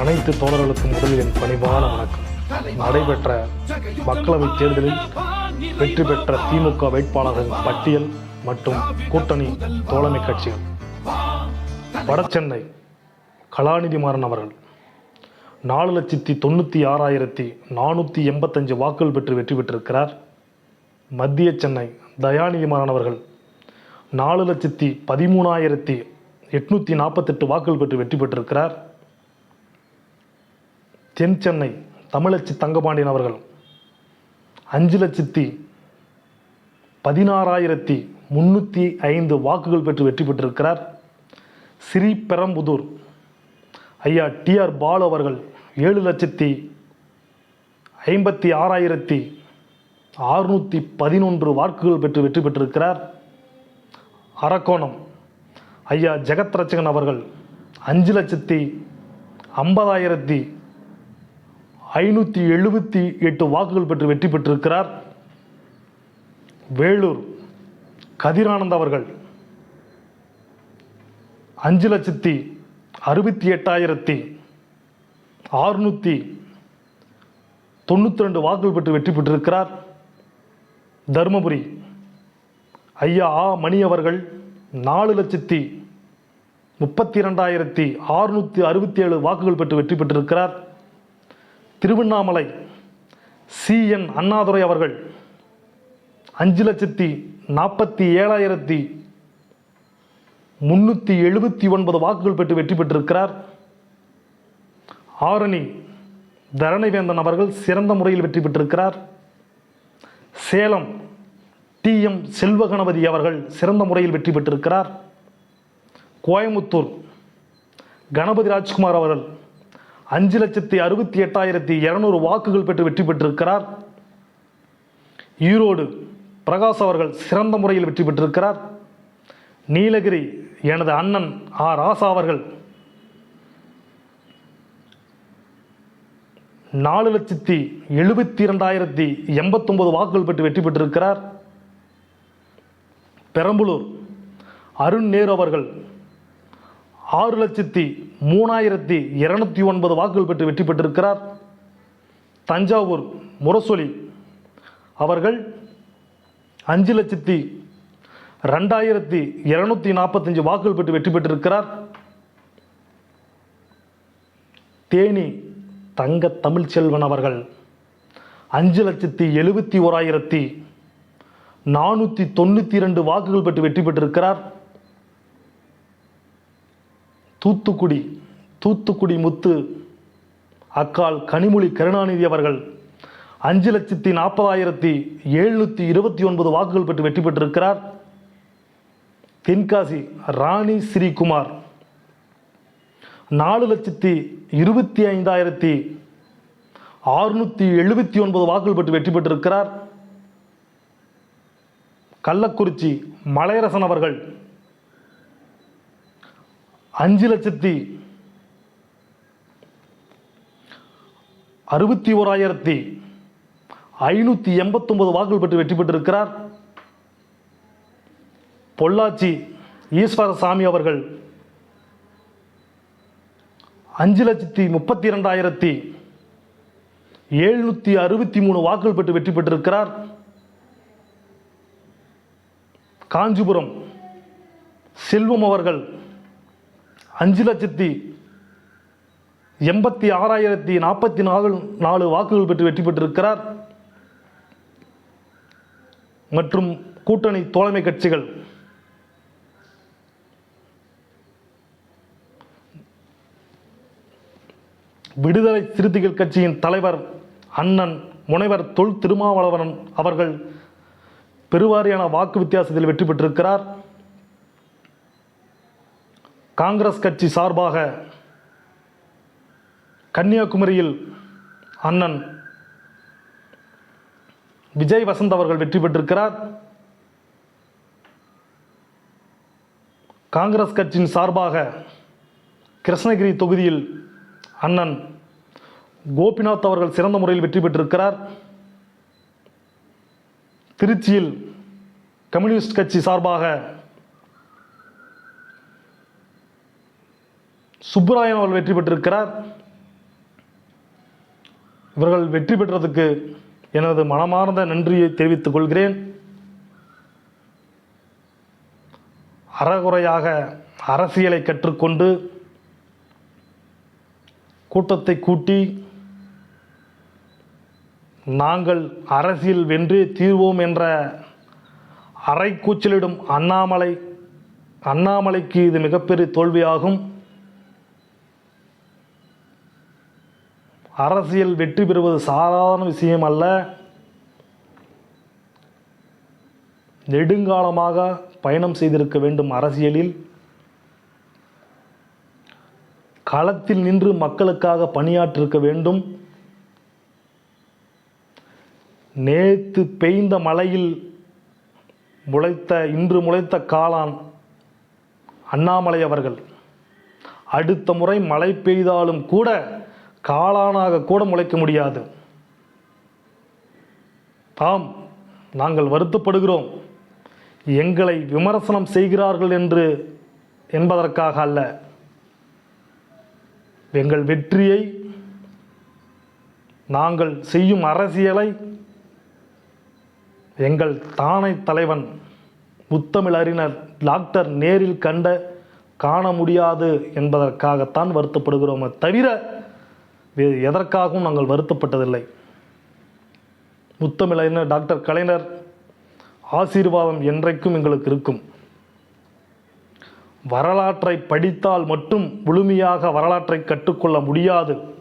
அனைத்து தோழர்களுக்கும் முதலில் என் பணிவான வணக்கம். நடைபெற்ற மக்களவைத் தேர்தலில் வெற்றி பெற்ற திமுக வேட்பாளர்கள் பட்டியல் மற்றும் கூட்டணி தோழமை கட்சிகள். வடசென்னை கலாநிதி மாறன் அவர்கள் நாலு லட்சத்தி தொண்ணூற்றி ஆறாயிரத்தி நானூற்றி எண்பத்தஞ்சு வாக்குகள் பெற்று வெற்றி பெற்றிருக்கிறார். மத்திய சென்னை தயாநிதி மாறன் அவர்கள் நாலு லட்சத்தி பதிமூணாயிரத்தி எட்நூற்றி நாற்பத்தெட்டு வாக்குகள் பெற்று வெற்றி பெற்றிருக்கிறார். தென் சென்னை தமிழச்சி தங்கபாண்டியன் அவர்கள். அஞ்சு லட்சத்தி பதினாறாயிரத்தி முன்னூற்றி ஐந்து வாக்குகள் பெற்று வெற்றி பெற்றிருக்கிறார். ஸ்ரீ பெரம்புதூர் ஐயா டிஆர் பாலு அவர்கள் ஏழு லட்சத்தி ஐம்பத்தி ஆறாயிரத்தி அறுநூற்றி பதினொன்று வாக்குகள் பெற்று வெற்றி பெற்றிருக்கிறார். அரக்கோணம் ஐயா ஜெகத் ரச்சகன் அவர்கள் அஞ்சு லட்சத்தி ஐம்பதாயிரத்தி ஐநூற்றி எழுபத்தி எட்டு வாக்குகள் பெற்று வெற்றி பெற்றிருக்கிறார். வேலூர் கதிரானந்த் அவர்கள். அஞ்சு லட்சத்தி அறுபத்தி எட்டாயிரத்தி ஆறுநூற்றி தொண்ணூற்றி ரெண்டு வாக்குகள் பெற்று வெற்றி பெற்றிருக்கிறார். தருமபுரி ஐயா ஆ மணி அவர்கள் நாலு லட்சத்தி முப்பத்தி இரண்டாயிரத்தி அறுநூற்றி அறுபத்தி ஏழு வாக்குகள் பெற்று வெற்றி பெற்றிருக்கிறார். திருவண்ணாமலை சி. என். அண்ணாதுரை அவர்கள் அஞ்சு லட்சத்தி நாற்பத்தி ஏழாயிரத்தி முன்னூற்றி எழுபத்தி ஒன்பது வாக்குகள் பெற்று வெற்றி பெற்றிருக்கிறார். ஆரணி தரணிவேந்தன் அவர்கள் சிறந்த முறையில் வெற்றி பெற்றிருக்கிறார். சேலம் டி. எம். செல்வகணபதி அவர்கள் சிறந்த முறையில் வெற்றி பெற்றிருக்கிறார். கோயமுத்தூர் கணபதி ராஜ்குமார் அவர்கள் அஞ்சு லட்சத்தி அறுபத்தி எட்டாயிரத்தி இரநூறு வாக்குகள் பெற்று வெற்றி பெற்றிருக்கிறார். ஈரோடு பிரகாஷ் அவர்கள் சிறந்த முறையில் வெற்றி பெற்றிருக்கிறார். நீலகிரி எனது அண்ணன் ஆ. ராசா அவர்கள் நாலு லட்சத்தி எழுபத்தி இரண்டாயிரத்தி எண்பத்தொன்பது வாக்குகள் பெற்று வெற்றி பெற்றிருக்கிறார். பெரம்பலூர் அருண் நேரு அவர்கள் ஆறு லட்சத்தி மூணாயிரத்தி இரநூத்தி ஒன்பது வாக்குகள் பெற்று வெற்றி பெற்றிருக்கிறார். தஞ்சாவூர் முரசொலி அவர்கள் அஞ்சு லட்சத்தி ரெண்டாயிரத்தி இரநூத்தி நாற்பத்தஞ்சு வாக்குகள் பெற்று வெற்றி பெற்றிருக்கிறார். தேனி தங்க தமிழ்ச்செல்வன் அவர்கள் அஞ்சு லட்சத்தி எழுபத்தி ஓராயிரத்தி நானூற்றி தொண்ணூற்றி ரெண்டு வாக்குகள் பெற்று வெற்றி பெற்றிருக்கிறார். தூத்துக்குடி தூத்துக்குடி முத்து அக்கால் கனிமொழி கருணாநிதி அவர்கள் அஞ்சு லட்சத்தி நாற்பதாயிரத்தி எழுநூற்றி இருபத்தி ஒன்பது வாக்குகள் பெற்று வெற்றி பெற்றிருக்கிறார். தென்காசி ராணி ஸ்ரீகுமார். நாலு லட்சத்தி இருபத்தி ஐந்தாயிரத்தி அறுநூற்றி எழுபத்தி ஒன்பது வாக்குகள் பெற்று வெற்றி பெற்றிருக்கிறார். கள்ளக்குறிச்சி மலையரசன் அவர்கள் அஞ்சு லட்சத்தி அறுபத்தி ஓராயிரத்தி ஐநூற்றி எண்பத்தொன்பது வாக்குகள் பெற்று வெற்றி பெற்றிருக்கிறார். பொள்ளாச்சி ஈஸ்வரசாமி அவர்கள். அஞ்சு லட்சத்தி முப்பத்தி இரண்டாயிரத்தி எழுநூற்றி அறுபத்தி மூணு வாக்குகள் பெற்று வெற்றி பெற்றிருக்கிறார். காஞ்சிபுரம் செல்வம் அவர்கள். அஞ்சு லட்சத்தி எண்பத்தி ஆறாயிரத்தி நாற்பத்தி நாலு நாலு வாக்குகள் பெற்று வெற்றி பெற்றிருக்கிறார். மற்றும் கூட்டணி தோழமை கட்சிகள். விடுதலை சிறுத்தைகள் கட்சியின் தலைவர் அண்ணன் முனைவர் தொல் திருமாவளவன் அவர்கள் பெருவாரியான வாக்கு வித்தியாசத்தில் வெற்றி பெற்றிருக்கிறார். காங்கிரஸ் கட்சி சார்பாக கன்னியாகுமரியில் அண்ணன் விஜய் வசந்த் அவர்கள் வெற்றி பெற்றிருக்கிறார். காங்கிரஸ் கட்சியின் சார்பாக கிருஷ்ணகிரி தொகுதியில் அண்ணன் கோபிநாத் அவர்கள் சிறந்த முறையில் வெற்றி பெற்றிருக்கிறார். திருச்சியில் கம்யூனிஸ்ட் கட்சி சார்பாக சுப்பராயன் அவர்கள் வெற்றி பெற்றிருக்கிறார். இவர்கள் வெற்றி பெற்றதுக்கு எனது மனமார்ந்த நன்றியை தெரிவித்துக் கொள்கிறேன். அறகுறையாக அரசியலை கற்றுக்கொண்டு கூட்டத்தை கூட்டி நாங்கள் அரசியல் வென்றே தீர்வோம் என்ற அரைக்கூச்சலிடும் அண்ணாமலை அண்ணாமலைக்கு இது மிகப்பெரிய தோல்வியாகும். அரசியல் வெற்றி பெறுவது சாதாரண விஷயம் அல்ல. நெடுங்காலமாக பயணம் செய்திருக்க வேண்டும் அரசியலில். களத்தில் நின்று மக்களுக்காக பணியாற்றிருக்க வேண்டும். நேத்து பெய்ந்த மழையில் முளைத்த இன்று முளைத்த காளான் அண்ணாமலை அவர்கள். அடுத்த முறை மழை பெய்தாலும் கூட காளானாக கூட முளைக்க முடியாது. ஆம் நாங்கள் வருத்தப்படுகிறோம். எங்களை விமர்சனம் செய்கிறார்கள் என்று என்பதற்காக அல்ல. எங்கள் வெற்றியை நாங்கள் செய்யும் அரசியலை எங்கள் தானை தலைவன் முத்தமிழ் அறிஞர் டாக்டர் நேரில் கண்ட காண முடியாது என்பதற்காகத்தான் வருத்தப்படுகிறோமே தவிர எதற்காகவும் நாங்கள் வருத்தப்பட்டதில்லை. முத்தமிழ் டாக்டர் கலைஞர் ஆசீர்வாதம் என்றைக்கும் எங்களுக்கு இருக்கும். வரலாற்றை படித்தால் மட்டும் முழுமையாக வரலாற்றை கற்றுக்கொள்ள முடியாது.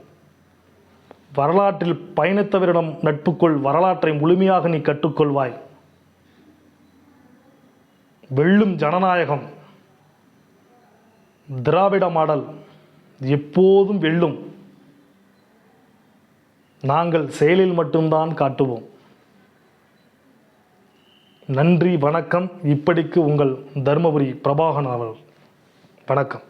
வரலாற்றில் பயணித்தவரிடம் நட்புக்குள் வரலாற்றை முழுமையாக நீ கற்றுக்கொள்வாய். வெல்லும் ஜனநாயகம் திராவிட மாடல் எப்போதும் வெல்லும். நாங்கள் செயலில் மட்டும்தான் காட்டுவோம். நன்றி வணக்கம். இப்படிக்கு உங்கள் தருமபுரி பிரபாகன் அவர்கள். வணக்கம்.